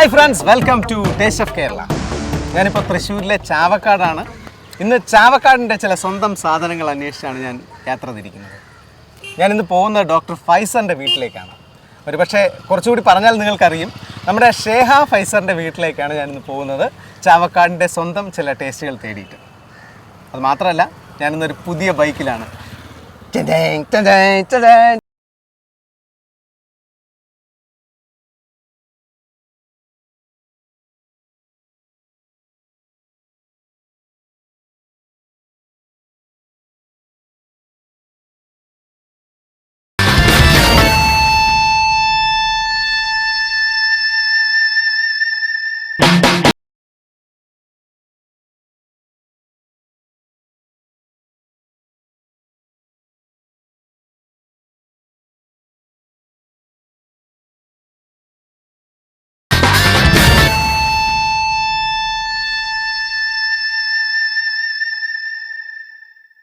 Hi friends welcome to taste of Kerala ഞാനിപ്പോൾ തൃശ്ശൂരിലെ ചാവക്കാടാണ്. ഇന്ന് ചാവക്കാടിന്റെ ചില സ്വന്തം സാധനങ്ങൾ അന്വേഷിച്ചാണ് ഞാൻ യാത്ര തിരിക്കുന്നത്. ഞാനിന്ന് പോകുന്നത് ഡോക്ടർ ഫൈസറിന്റെ വീട്ടിലേക്കാണ്. ഒരു പക്ഷേ കുറച്ചുകൂടി പറഞ്ഞാൽ നിങ്ങൾക്കറിയും. നമ്മുടെ ഷേഹ ഫൈസറിന്റെ വീട്ടിലേക്കാണ് ഞാനിന്ന് പോകുന്നത്. ചാവക്കാടിന്റെ സ്വന്തം ചില ടേസ്റ്റുകൾ തേടിയിട്ട്. അത് മാത്രമല്ല ഞാനിന്നൊരു പുതിയ ബൈക്കിലാണ്.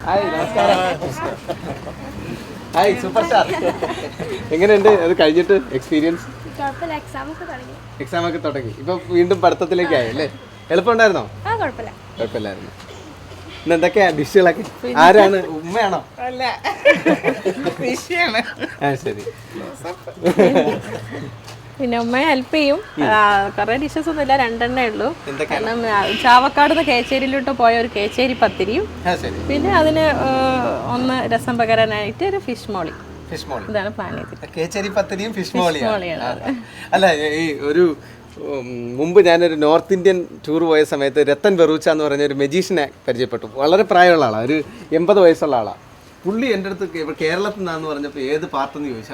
ഹായ് നമസ്കാരം. ഹായ് സൂപ്പർ സ്റ്റാർ എങ്ങനെയുണ്ട്? അത് കഴിഞ്ഞിട്ട് എക്സ്പീരിയൻസ് എക്സാം ഒക്കെ തുടങ്ങി. തുടങ്ങി. ഇപ്പൊ വീണ്ടും പഠിത്തത്തിലേക്കായി അല്ലേ? എളുപ്പമുണ്ടായിരുന്നോ? കുഴപ്പമില്ലായിരുന്നു. ഇന്ന് എന്തൊക്കെയാ ഡിഷുകളൊക്കെ? ആരാണ്? ഉമ്മയാണോ? അല്ല. ആ ശരി. പിന്നെ ഉമ്മയെ ഹെൽപ്പ് ചെയ്യും. കുറെ ഡിഷസ് ഒന്നും ഇല്ല രണ്ടെണ്ണേ ഉള്ളൂ. കാരണം ചാവക്കാട് നിന്ന് കേച്ചേരിയിലോട്ട് പോയ ഒരു കേച്ചേരി പത്തിരിയും. പിന്നെ അതിന് ഒന്ന് രസം പകരാനായിട്ട് ഒരു ഫിഷ് മോളി. ഫിഷ് മോളി. ഇതാണ് പ്ലാൻ ചെയ്തത് കേച്ചേരി പത്തിരിയും ഫിഷ് മോളിയാണ് അല്ല ഈ ഒരു മുമ്പ് ഞാനൊരു നോർത്ത് ഇന്ത്യൻ ടൂർ പോയ സമയത്ത് രത്തൻ ബെറൂച്ച എന്ന് പറഞ്ഞ ഒരു മെജീഷ്യനെ പരിചയപ്പെട്ടു. വളരെ പ്രായമുള്ള ആളാണ് ഒരു എൺപത് വയസ്സുള്ള ആളാണ് പുള്ളി എന്റെ അടുത്ത് കേരളത്തിൽ നിന്നാന്ന് പറഞ്ഞപ്പോൾ ഏത് പാർട്ടെന്ന് ചോദിച്ചു.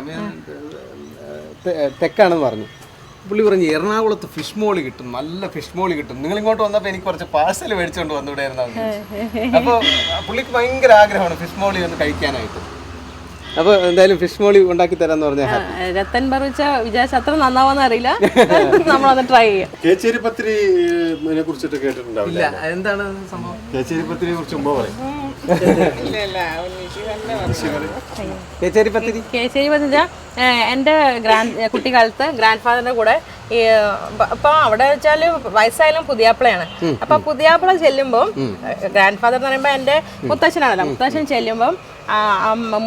തെക്കാണെന്ന് പറഞ്ഞു. പുള്ളി പറഞ്ഞു എറണാകുളത്ത് ഫിഷ് മോളി കിട്ടും നല്ല ഫിഷ് മോളി കിട്ടും. നിങ്ങൾ ഇങ്ങോട്ട് വന്നപ്പോൾ എനിക്ക് കുറച്ച് പാഴ്സൽ മേടിച്ചുകൊണ്ട് വന്നുകൂടായിരുന്നു അപ്പോൾ പുള്ളിക്ക് ഭയങ്കര ആഗ്രഹമാണ് ഫിഷ് മോളി ഒന്ന് കഴിക്കാനായിട്ട്. അപ്പോൾ എന്തായാലും ഫിഷ് മോളി ഉണ്ടാക്കി തരാന്ന് പറഞ്ഞാൽ രത്തൻ പറിച്ച വിചാരിച്ച അത്ര നന്നാവാന്ന് അറിയില്ല. നമ്മളത് ട്രൈ ചെയ്യാം. കേച്ചേരി പത്തിരി ഇതിനെ കുറിച്ചിട്ട് കേട്ടിട്ടുണ്ടാവില്ല എന്താണ് സംഭവം? കേച്ചേരി പത്തിരിയെ കുറിച്ച് മുമ്പ് പറയും. കേച്ചേരി പത്തിരി? കേച്ചേരി എന്റെ ഗ്രാൻഡ് കുട്ടിക്കാലത്ത് ഗ്രാൻഡ് ഫാദറിന്റെ കൂടെ ഈ അപ്പൊ അവിടെ വെച്ചാൽ വയസ്സായാലും പുതിയാപ്പിളയാണ്. അപ്പൊ പുതിയാപ്പിള ചെല്ലുമ്പോൾ ഗ്രാൻഡ് ഫാദർ എന്ന് പറയുമ്പോൾ എന്റെ മുത്തശ്ശനാണല്ലോ മുത്തശ്ശൻ ചെല്ലുമ്പോൾ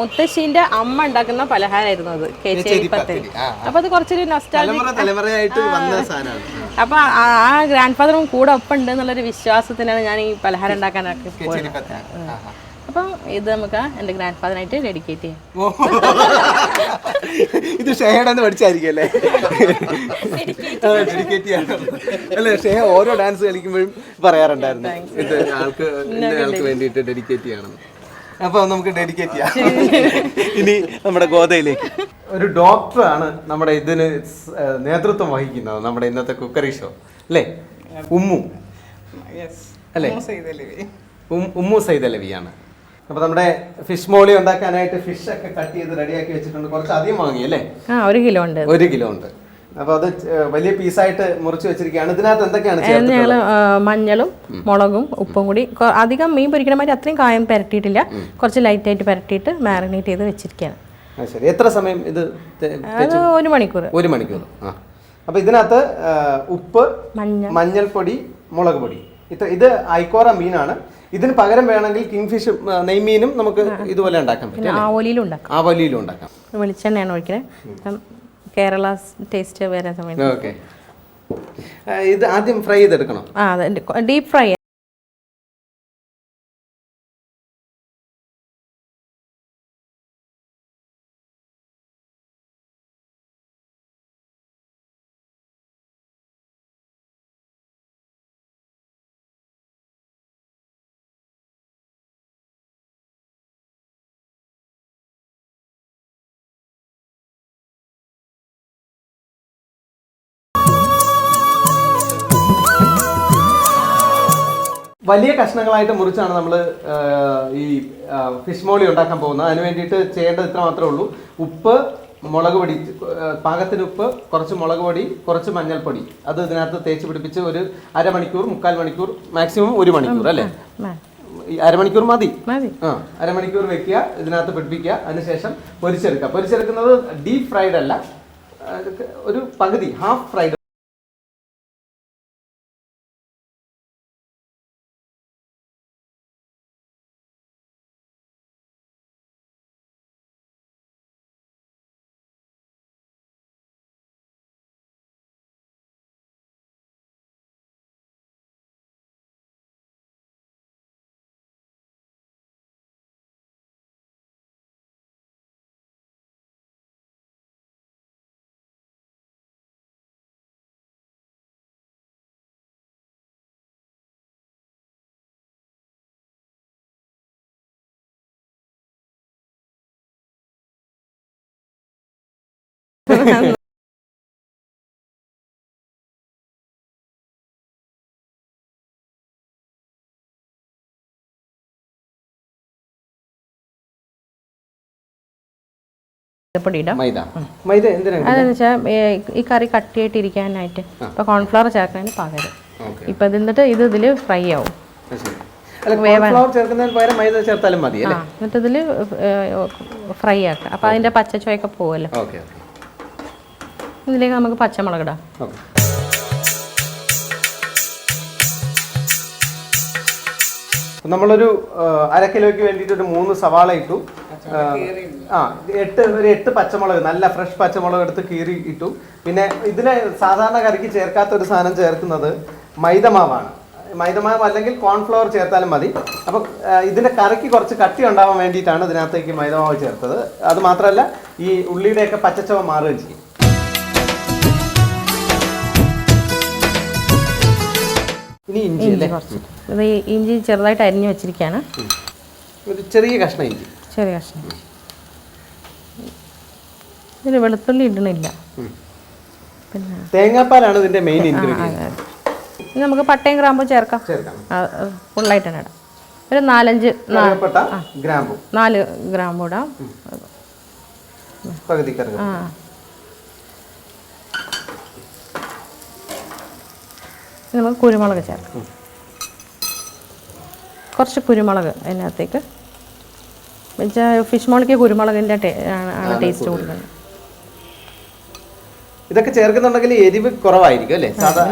മുത്തശ്ശിന്റെ അമ്മ ഉണ്ടാക്കുന്ന പലഹാരമായിരുന്നു അത് കേച്ചേരി പത്തിരി. അപ്പൊ അത് കുറച്ചൊരു തലമുറയായിട്ട് വന്ന സാധനമാണ്. അപ്പൊ ആ ഗ്രാൻഡ് ഫാദറും കൂടെ ഒപ്പം ഉണ്ട് എന്നുള്ളൊരു വിശ്വാസത്തിനാണ് ഞാൻ ഈ പലഹാരം ഉണ്ടാക്കാനൊക്കെ പോയത്. അപ്പം ഇത് നമുക്ക് എന്റെ ഗ്രാൻഡ് ഫാദറിനായിട്ട് ഡെഡിക്കേറ്റ് ചെയ്യാം. ഇത് ഷെഹയുടെ പഠിച്ചായിരിക്കും അല്ലേ? ഡെഡിക്കേറ്റ് ചെയ്യണം അല്ലേ ഷെഹ ഓരോ ഡാൻസ് കളിക്കുമ്പോഴും പറയാറുണ്ടായിരുന്നു. ഇത് ആൾക്ക് ആൾക്ക് വേണ്ടിയിട്ട് ഡെഡിക്കേറ്റ് ചെയ്യണം. അപ്പൊ നമുക്ക് ഡെഡിക്കേറ്റ് ചെയ്യാം. ഇനി നമ്മുടെ ഗോതയിലേക്ക്. ഒരു ഡോക്ടറാണ് നമ്മുടെ ഇതിന് നേതൃത്വം വഹിക്കുന്നത് നമ്മുടെ ഇന്നത്തെ കുക്കറി ഷോ അല്ലേ? ഉമ്മു. അല്ലേ? ഉമ്മു സൈദലവിയാണ് അപ്പൊ നമ്മുടെ ഫിഷ് മോളി ഉണ്ടാക്കാനായിട്ട് ഫിഷ് ഒക്കെ കട്ട് ചെയ്ത് റെഡിയാക്കി വെച്ചിട്ടുണ്ട്. കുറച്ച് അധികം വാങ്ങി അല്ലേ? ആ ഒരു കിലോ ഉണ്ട്. ഒരു കിലോ ഉണ്ട്. അപ്പൊ അത് വലിയ പീസായിട്ട് മുറിച്ച് വെച്ചിരിക്കുകയാണ്. ഇതിനകത്ത് എന്തൊക്കെയാണ് ഞങ്ങൾ മഞ്ഞളും മുളകും ഉപ്പും കൂടി. അധികം മീൻ പൊരിക്കണ മാതിരി അത്രയും കായം പുരട്ടിയിട്ടില്ല. കുറച്ച് ലൈറ്റ് ആയിട്ട് പുരട്ടിയിട്ട് മാറിനേറ്റ് ചെയ്ത് വെച്ചിരിക്കുകയാണ്. ശരി. എത്ര സമയം ഇത് ഒരു മണിക്കൂർ. ഒരു മണിക്കൂർ. ആ. അപ്പൊ ഇതിനകത്ത് ഉപ്പ് മഞ്ഞൾ. മഞ്ഞൾപ്പൊടി മുളക് പൊടി. ഇത്ര ഇത് ഐക്കോറ മീനാണ്. ഇതിന് പകരം വേണമെങ്കിൽ കിങ് ഫിഷ് നെയ്മീനും നമുക്ക് ഇതുപോലെ ഉണ്ടാക്കാൻ പറ്റും ആവോലിയിലും ഉണ്ടാക്കാം. ആവോലിയിലും ഉണ്ടാക്കാം. വെളിച്ചെണ്ണയാണ് ഒഴിക്കുന്നത് അപ്പം കേരള ടേസ്റ്റ് വരാൻ സമയം ഓക്കെ ഇത് ആദ്യം ഫ്രൈ ചെയ്തെടുക്കണം? ആ അതെ. ഡീപ് ഫ്രൈ വലിയ കഷ്ണങ്ങളായിട്ട് മുറിച്ചാണ് നമ്മൾ ഈ ഫിഷ് മോളി ഉണ്ടാക്കാൻ പോകുന്നത്. അതിന് വേണ്ടിയിട്ട് ചെയ്യേണ്ടത് ഇത്ര മാത്രമേ ഉള്ളൂ. ഉപ്പ് മുളക് പൊടി പാകത്തിന് ഉപ്പ് കുറച്ച് മുളക് പൊടി കുറച്ച് മഞ്ഞൾപ്പൊടി. അത് ഇതിനകത്ത് തേച്ച് പിടിപ്പിച്ച് ഒരു അരമണിക്കൂർ മുക്കാൽ മണിക്കൂർ മാക്സിമം ഒരു മണിക്കൂർ അല്ലേ? അരമണിക്കൂർ മതി. മതി. ആ അരമണിക്കൂർ വെക്കുക ഇതിനകത്ത് പിടിപ്പിക്കുക അതിനുശേഷം പൊരിച്ചെടുക്കുക. പൊരിച്ചെടുക്കുന്നത് ഡീപ് ഫ്രൈഡ് അല്ല ഒരു പകുതി ഹാഫ് ഫ്രൈഡ് പൊടി ഇടാം മൈദ അതെന്ന് വെച്ചാൽ ഈ കറി കട്ടിയായിട്ടിരിക്കാനായിട്ട്. ഇരിക്കാനായിട്ട് ഇപ്പോൾ കോൺഫ്ലവർ ചേർക്കുന്നതിന് പകരം. ഇപ്പൊ ഇപ്പം ഇത് എന്നിട്ട് ഇത് ഇതിൽ ഫ്രൈ ആവും. എന്നിട്ട് ഇതിൽ ഫ്രൈ ആക്കാം. അപ്പൊ അതിന്റെ ചേർത്താലും മതി ആ ഇതിലേക്ക് നമുക്ക് പച്ചമുളക് ഇടാം ഓക്കെ നമ്മളൊരു അര കിലോയ്ക്ക് വേണ്ടിയിട്ട് ഒരു മൂന്ന് സവാള ഇട്ടു. ആ, ആ എട്ട് ഒരു എട്ട് പച്ചമുളക് നല്ല ഫ്രഷ് പച്ചമുളക് എടുത്ത് കീറി ഇട്ടു. പിന്നെ ഇതിനെ സാധാരണ കറിക്ക് ചേർക്കാത്ത ഒരു സാധനം ചേർക്കുന്നത് മൈദമാവാണ്. മൈദമാവ് അല്ലെങ്കിൽ കോൺഫ്ലവർ ചേർത്താലും മതി. അപ്പോൾ ഇതിന്റെ കറിക്ക് കുറച്ച് കട്ടി ഉണ്ടാവാൻ വേണ്ടിയിട്ടാണ് ഇതിനകത്തേക്ക് മൈദമാവ് ചേർത്തത്. അത് മാത്രമല്ല ഈ ഉള്ളിയുടെയൊക്കെ പച്ചച്ചവ മാറുകയും ചെയ്യും. ഇഞ്ചി കുറച്ച്. ഇത് ഇഞ്ചി ചെറുതായിട്ട് അരിഞ്ഞു വെച്ചിരിക്കുകയാണ് ചെറിയ കഷ്ണം ഇഞ്ചി. ചെറിയ കഷ്ണം. ഇതിൽ വെളുത്തുള്ളി ഇടണില്ല. പിന്നെ തേങ്ങാപ്പാലാണ് ഇതിന്റെ മെയിൻ ഇൻഗ്രീഡിയന്റ് നമുക്ക് പട്ടയും ഗ്രാമ്പും ചേർക്കാം. ഫുള്ളായിട്ട് തന്നെ ഇടാം. ഒരു നാലഞ്ച് ഗ്രാമ്പു. നാല് ഗ്രാമ്പും ഇടാം. പകുതി ആ. നമുക്ക് കുരുമുളക് ചേർക്കാം. കുറച്ച് കുരുമുളക് അതിനകത്തേക്ക്. വെച്ചാൽ ഫിഷ് മോളിക്ക് കുരുമുളകിന്റെ ആണ് ടേസ്റ്റ് കൊടുക്കുന്നത് ഇതൊക്കെ ചേർക്കുന്നുണ്ടെങ്കിൽ എരിവ് കുറവായിരിക്കും അല്ലേ? സാധാ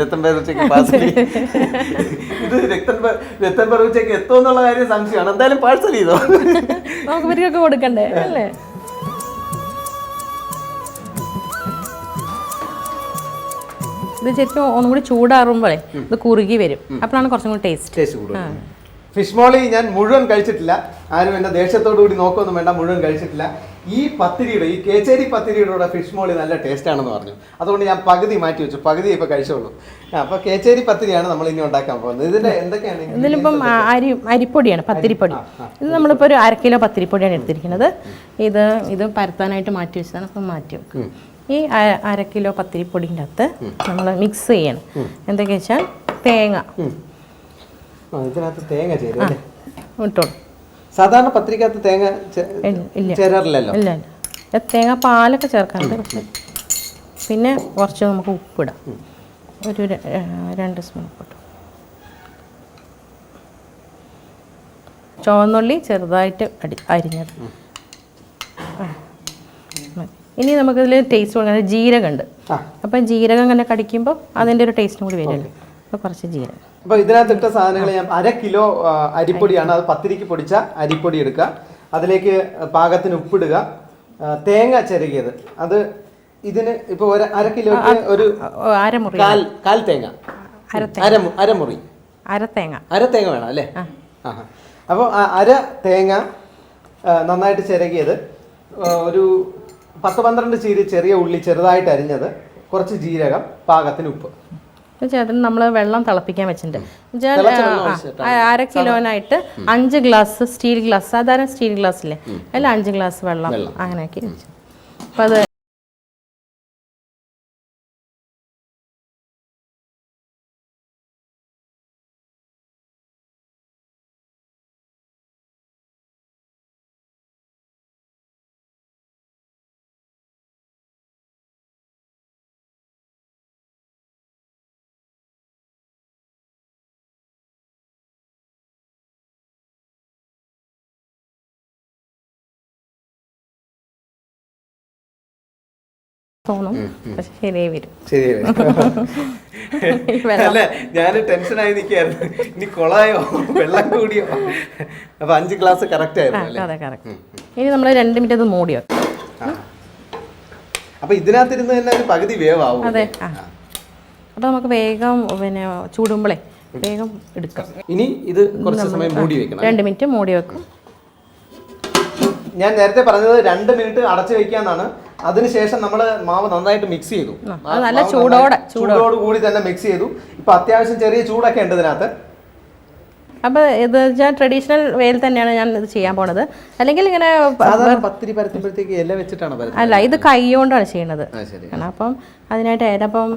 രത്തൻ പെറുച്ചയ്ക്ക് പാർസൽ ഇത് രക്തൻ രത്തൻ പെറുച്ചയ്ക്ക് എത്തുമെന്നുള്ള കാര്യം സംശയമാണ്. എന്തായാലും പാഴ്സൽ ചെയ്തോ? നമുക്ക് ഇവർക്കൊക്കെ കൊടുക്കണ്ടേ അല്ലേ? ഇത് ശരിക്കും ഒന്നും കൂടി ചൂടാറുമ്പോഴേ ഇത് കുറുകി വരും. അപ്പോഴാണ് കുറച്ചും കൂടി ടേസ്റ്റ് ടേസ്റ്റ് കൂടുതൽ. ഫിഷ് മോളി ഞാൻ മുഴുവൻ കഴിച്ചിട്ടില്ല. ആരും എന്റെ ദേഷ്യത്തോടു കൂടി നോക്കൊന്നും വേണ്ട മുഴുവൻ കഴിച്ചിട്ടില്ല. ഈ പത്തിരിയുടെ ഈ കേച്ചേരി പത്തിരിയുടെ കൂടെ ഫിഷ് മോളി നല്ല ടേസ്റ്റ് ആണെന്ന് പറഞ്ഞു. അതുകൊണ്ട് ഞാൻ പകുതി മാറ്റി വെച്ചു. പകുതി ഇപ്പൊ കഴിച്ചോളൂ. ആ, അപ്പൊ കേച്ചേരി പത്തിരിയാണ് നമ്മൾ ഇനി ഉണ്ടാക്കാൻ പോകുന്നത്. ഇതിന്റെ എന്തൊക്കെയാണ് ഇതിലിപ്പം അരി അരിപ്പൊടിയാണ് പത്തിരിപ്പൊടി. ഇത് നമ്മളിപ്പോൾ ഒരു അര കിലോ പത്തിരിപ്പൊടിയാണ് എടുത്തിരിക്കുന്നത്. ഇത് ഇത് പരത്താനായിട്ട് മാറ്റി വെച്ചതാണ് അപ്പം മാറ്റി വെക്കും. ഈ അര കിലോ പത്തിരിപ്പൊടിന്റെ അകത്ത് നമ്മൾ മിക്സ് ചെയ്യണം. എന്തൊക്കെയാ വെച്ചാൽ തേങ്ങ. ഇതിനകത്ത് തേങ്ങ അല്ലേ? ഇട്ടോളൂ. സാധാരണ പത്രിക്കകത്ത് തേങ്ങ ഇല്ല. ചേരാറില്ലല്ലോ? ഇല്ല തേങ്ങ പാലൊക്കെ ചേർക്കാറുണ്ട് പക്ഷെ പിന്നെ കുറച്ച് നമുക്ക് ഉപ്പിടാം. ഒരു രണ്ട് സ്പൂൺ ഉപ്പിട്ടു. ചുവന്നുള്ളി ചെറുതായിട്ട് അടി അരിഞ്ഞത്. ഇനി നമുക്കിതിൽ ടേസ്റ്റ് കൊടുക്കാൻ ജീരകമുണ്ട്. അപ്പം ജീരകം ഇങ്ങനെ കടിക്കുമ്പോൾ അതിന്റെ ഒരു ടേസ്റ്റും കൂടി വരുമല്ലോ അപ്പോൾ കുറച്ച് ജീരകം. അപ്പോൾ ഇതിനകത്ത് ഇട്ട സാധനങ്ങൾ ഞാൻ അര കിലോ അരിപ്പൊടിയാണ്. അത് പത്തിരിക്ക് പൊടിച്ച അരിപ്പൊടി എടുക്കുക. അതിലേക്ക് പാകത്തിന് ഉപ്പിടുക. തേങ്ങ ചിരകിയത്. അത് ഇതിന് ഇപ്പൊ ഒരു അര കിലോ ഒരു അരമുറി. കാൽ കാൽ തേങ്ങ. അരമുറി അരത്തേങ്ങ അര തേങ്ങ. വേണം അല്ലേ? അപ്പോൾ അര തേങ്ങ നന്നായിട്ട് ചിരകിയത്. ഒരു പത്ത് പന്ത്രണ്ട് ചീരി ചെറിയ ഉള്ളി ചെറുതായിട്ട് അരിഞ്ഞത്. കുറച്ച് ജീരകം പാകത്തിന് ഉപ്പ്. ചേട്ടൻ നമ്മൾ വെള്ളം തിളപ്പിക്കാൻ വെച്ചിട്ടുണ്ട്. അര കിലോനായിട്ട് അഞ്ച് ഗ്ലാസ് സ്റ്റീൽ ഗ്ലാസ് സാധാരണ സ്റ്റീൽ ഗ്ലാസ് ഗ്ലാസ്സില്ലേ അല്ല അഞ്ച് ഗ്ലാസ് വെള്ളം അങ്ങനെ ആക്കി വെച്ചു. അപ്പം അത് തോന്നും. പക്ഷെ ശരിയായി വരും. ശരിയായി അല്ല ഞാൻ ടെൻഷനായി നിൽക്കായിരുന്നു ഇനി കൊളായോ? വെള്ളം കൂടിയോ? അപ്പൊ അഞ്ച് ഗ്ലാസ് കറക്റ്റ് ആയിരുന്നു അതെ കറക്റ്റ് ഇനി നമ്മൾ രണ്ട് മിനിറ്റ് അത് മൂടിയോ അപ്പൊ ഇതിനകത്തിരുന്ന് തന്നെ ഒരു പകുതി വേവാവും അതെ അപ്പൊ നമുക്ക് വേഗം പിന്നെ ചൂടുമ്പോളേ വേഗം എടുക്കാം. ഇനി ഇത് കുറച്ച് സമയം മൂടി വെക്കണം. രണ്ട് മിനിറ്റ് മൂടി വെക്കും. ഞാൻ നേരത്തെ പറഞ്ഞത് രണ്ട് മിനിറ്റ് അടച്ചു വെക്കാന്നാണ്. അതിനുശേഷം നമ്മൾ മാവ് നന്നായിട്ട് മിക്സ് ചെയ്തു. നല്ല ചൂടോടെ, ചൂടോട്. കൂടി തന്നെ മിക്സ് ചെയ്തു. ഇപ്പൊ അത്യാവശ്യം ചെറിയ ചൂടൊക്കെ ഉണ്ട് ഇതിനകത്ത്. അപ്പോൾ ഇത് ഞാൻ ട്രഡീഷണൽ വേയിൽ തന്നെയാണ് ഞാൻ ഇത് ചെയ്യാൻ പോണത്. അല്ലെങ്കിൽ ഇങ്ങനെ പത്തിരി പരത്തുമ്പോഴത്തേക്ക് ഇല വെച്ചിട്ടാണ് അല്ല ഇത് കൈ കൊണ്ടാണ് ചെയ്യണത് അപ്പം അതിനായിട്ട് ഏതപ്പം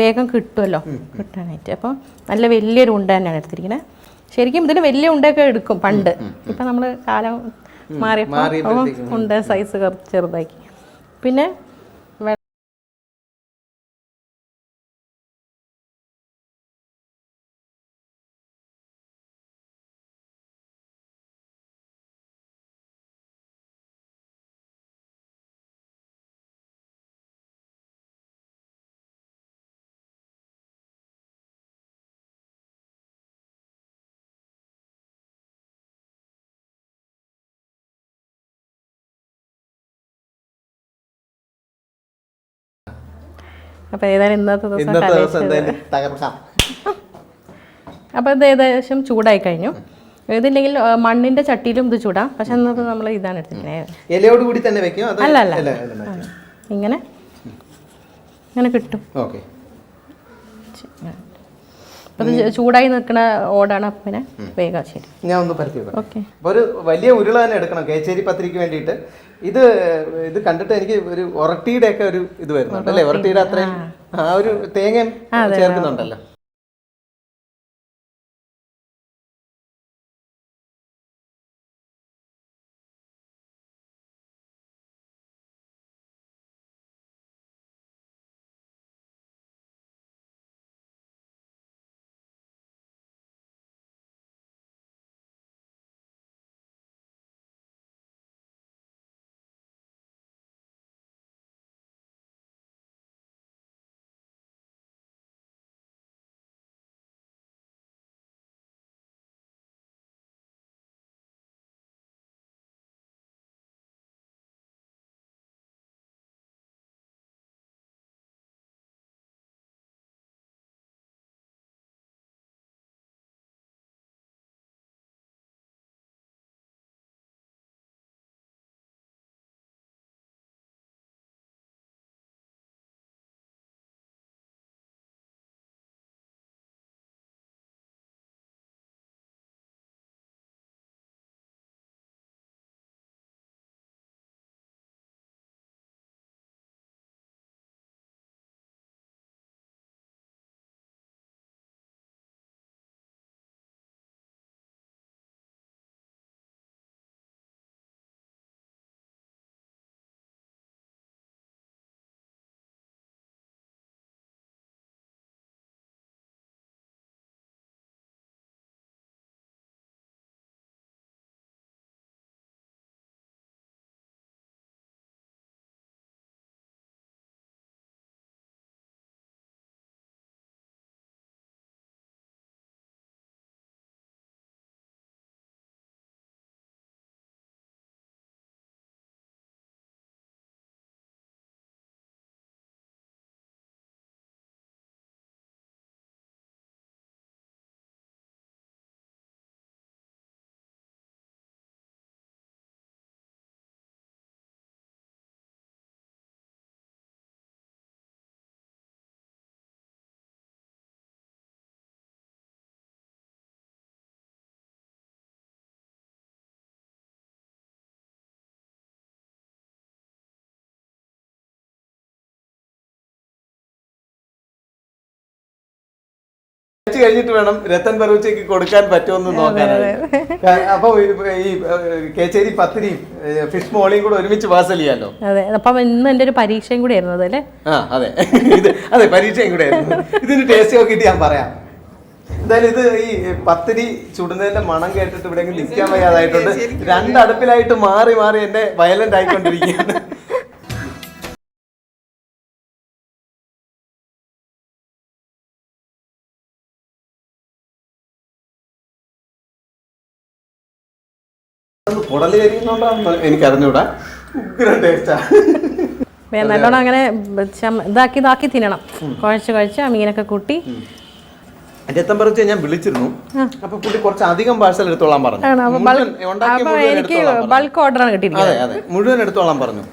വേഗം കിട്ടുമല്ലോ. കിട്ടാനായിട്ട്. അപ്പം നല്ല വലിയൊരു ഉണ്ട തന്നെയാണ് എടുത്തിരിക്കുന്നത് ശരിക്കും ഇതിന് വലിയ ഉണ്ടയൊക്കെ എടുക്കും പണ്ട്. ഇപ്പം നമ്മൾ കാലം മാറിയപ്പോൾ ഉണ്ട് സൈസ് ചെറുതാക്കി. പിന്നെ അപ്പോൾ ഏതായാലും ഇന്നത്തെ ദിവസം ഇന്നത്തെ ദിവസം. എന്തായാലും തകർക്കാം. അപ്പോൾ ഇത് ഏകദേശം ചൂടായി കഴിഞ്ഞു. ഇതില്ലെങ്കിൽ മണ്ണിന്റെ ചട്ടിയിലും ഇത് ചൂടാം. പക്ഷെ നമ്മൾ ഇതാണ് എടുത്തിരിക്കുന്നത് ഇലയോട് കൂടി തന്നെ വെക്കും? അല്ല, അല്ല. ഇങ്ങനെ. ഇങ്ങനെ കിട്ടും. ഓക്കെ. ചൂടായി നിൽക്കുന്ന ഓടാണ് അപ്പനെ പിന്നെ വേഗം ശരി. ഞാൻ ഒന്ന് പരത്തി ഓക്കെ. ഒരു വലിയ ഉരുള തന്നെ എടുക്കണം കേച്ചേരി പത്രിക്ക് വേണ്ടിയിട്ട്. ഇത് ഇത് കണ്ടിട്ട് എനിക്ക് ഒരു ഒറട്ടിയുടെ ഒക്കെ ഒരു ഇത് വരുന്നുണ്ട് അല്ലേ? ഒറട്ടിയുടെ അത്രയും ആ ഒരു തേങ്ങ ചേർക്കുന്നുണ്ടല്ലോ. കഴിച്ചു കഴിഞ്ഞിട്ട് വേണം രത്തൻ ബറൂച്ചയ്ക്ക് കൊടുക്കാൻ പറ്റുമെന്ന് നോക്കാനായിട്ട്. അപ്പൊ ഈ കേച്ചേരി പത്തിരിയും ഫിഷ് മോളിയും കൂടെ ഒരുമിച്ച് പാസൽ ചെയ്യാലോ? അതെ അപ്പം ഇന്ന് എന്റെ ഒരു പരീക്ഷയും കൂടെ ആയിരുന്നു അതല്ലേ? ആ അതെ. ഇത് അതെ പരീക്ഷയും കൂടെ ആയിരുന്നു. ഇതിന് ടേസ്റ്റ് നോക്കിയിട്ട് ഞാൻ പറയാം. എന്തായാലും ഇത് ഈ പത്തിരി ചുടുന്നതിന്റെ മണം കേട്ടിട്ട് ഇവിടെ നിൽക്കാൻ വയ്യാതായിട്ടുണ്ട്. രണ്ടടുപ്പിലായിട്ട് മാറി മാറി എന്റെ വയലന്റ് ആയിക്കൊണ്ടിരിക്കുകയാണ്. കുടൽ കരിയുന്നോണ്ടാണ് എനിക്ക് അറിഞ്ഞൂടാ ഉഗ്ര ടേസ്റ്റാ വേ- നല്ലോണം അങ്ങനെ ഇതാക്കി ഇതാക്കി തിന്നണം. കുഴച്ച് കുഴച്ച് ആ മീനൊക്കെ കൂട്ടി. രത്തം പറിച്ച് ഞാൻ വിളിച്ചിരുന്നു. അപ്പൊ പുള്ളി കുറച്ച് അധികം പാഴ്സൽ എടുത്തോളാൻ പറഞ്ഞു. എനിക്ക് ബൾക്ക് ഓർഡറാണ് കിട്ടിയിരിക്കുന്നത്. അതെ അതെ. മുഴുവൻ എടുത്തോളാൻ പറഞ്ഞു.